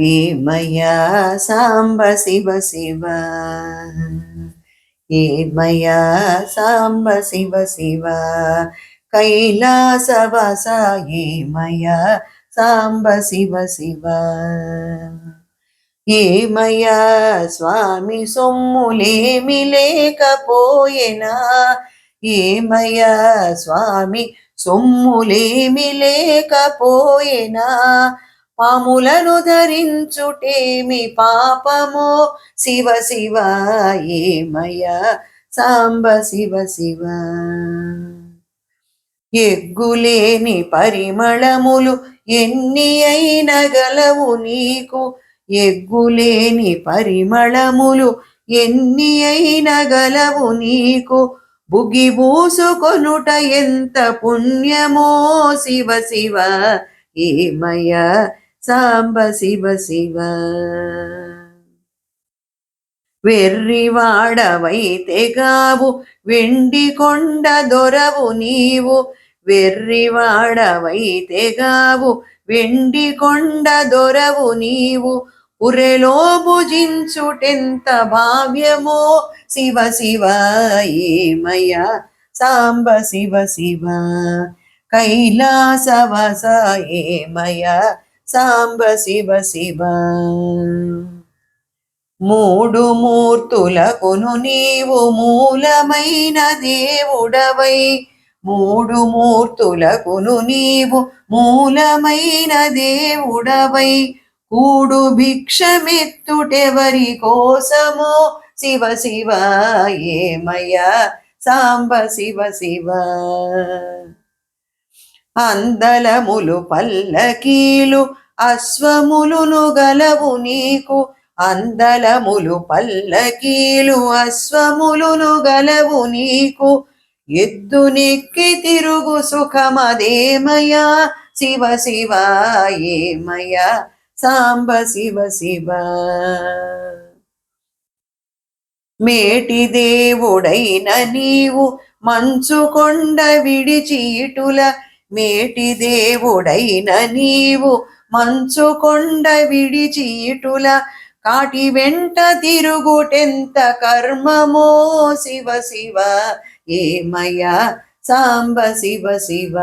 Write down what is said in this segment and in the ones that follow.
ఏమయ్యా సాంబ శివ శివ. ఏమయ్యా సాంబ శివ శివ. కైలాసవాస ఏమయ్యా సాంబ శివ శివ. ఏమయ్యా స్వామి సొమ్ములేమి లేకపోయేనా? ఏమయ్యా స్వామి సొమ్ములేమి లేకపోయేనా? పాములను ధరించుటేమి పాపమో? శివ శివ ఏమయ సాంబ శివ శివ. ఎగ్గులేని పరిమళములు ఎన్ని అయిన గలవు నీకు? ఎగ్గులేని పరిమళములు ఎన్ని అయిన గలవు నీకు? బుగిబూసుకొనుట ఎంత పుణ్యమో? శివ శివ ఏమయ సాంబ శివ శివ. వెర్రివాడవైతే గావు వెండి కొండ దొరవు నీవు. వెర్రివాడవైతే గావు వెండి కొండ దొరవు నీవు. ఉరెలో భుజించుటెంత భావ్యమో శివ శివ. ఏమయ్యా? సాంబ శివ శివ. కైలాసవస ఏమయ్యా? సాంబ శివ శివ. మూడు మూర్తులకును నీవు మూలమైన దేవుడవై. మూడు మూర్తులకును నీవు మూలమైన దేవుడవై. కూడు భిక్షమెత్తుటెవరి కోసమో శివ శివ ఏమయ్యా? సాంబ శివ శివ. అందలములు పల్లకీలు అశ్వములును గలవు నీకు. అందలములు పల్లకీలు అశ్వములును గలవు నీకు. ఎద్దు నెక్కి తిరుగు సుఖమదేమయా శివ శివ ఏమయా సాంబ శివ శివ. మేటి దేవుడైన నీవు మంచు కొండ విడిచి ఇటుల మేటి దేవుడైన నీవు మంచుకొండ విడిచి ఇటుల కాటి వెంట తిరుగుటెంత కర్మమో శివ శివ? ఏమయ్యా సాంబ శివ శివ?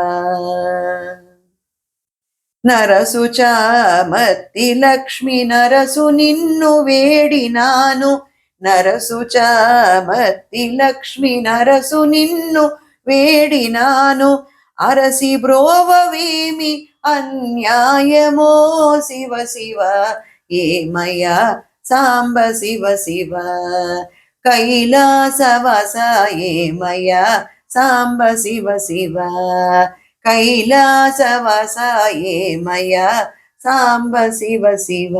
నరసుచామత్తి లక్ష్మి నరసు నిన్ను వేడినాను. నరసుచామత్తి లక్ష్మి నరసు నిన్ను వేడినాను. అరసి బ్రోవవేమి అన్యాయమో శివ శివ ఏమయ్యా సాంబ శివ శివ. కైలాసవస ఏమయ్యా సాంబ శివ శివ. కైలాసవస ఏమయ్యా సాంబ శివ శివ.